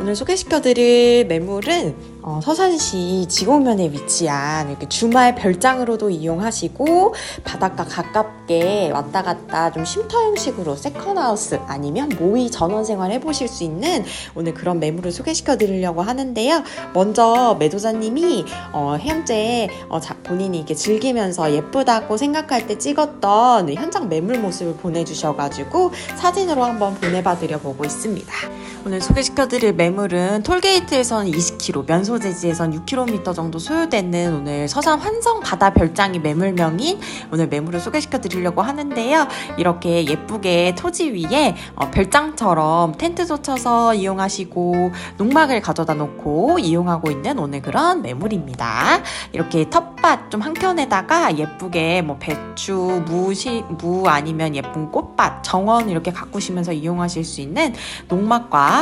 오늘 소개시켜드릴 매물은 어, 서산시 지곡면에 위치한 이렇게 주말 별장으로도 이용하시고 바닷가 가깝게 왔다 갔다 좀 쉼터 형식으로 세컨하우스 아니면 모의 전원 생활 해보실 수 있는 오늘 그런 매물을 소개시켜드리려고 하는데요. 먼저 매도자님이 어, 해양제 어, 자- 본인이 이렇게 즐기면서 예쁘다고 생각할 때 찍었던 현장 매물 모습을 보내주셔가지고 사진으로 한번 보내봐 드려보고 있습니다. 오늘 소개시켜드릴 매물은 톨게이트에선 20km, 면소재지에선 6km 정도 소요되는 오늘 서산 환성 바다 별장이 매물명인 오늘 매물을 소개시켜드리려고 하는데요. 이렇게 예쁘게 토지 위에 어, 별장처럼 텐트도 쳐서 이용하시고 농막을 가져다 놓고 이용하고 있는 오늘 그런 매물입니다. 이렇게 텃밭 좀 한켠에다가 예쁘게 뭐 배추, 무 시, 무 아니면 예쁜 꽃밭, 정원 이렇게 가꾸시면서 이용하실 수 있는 농막과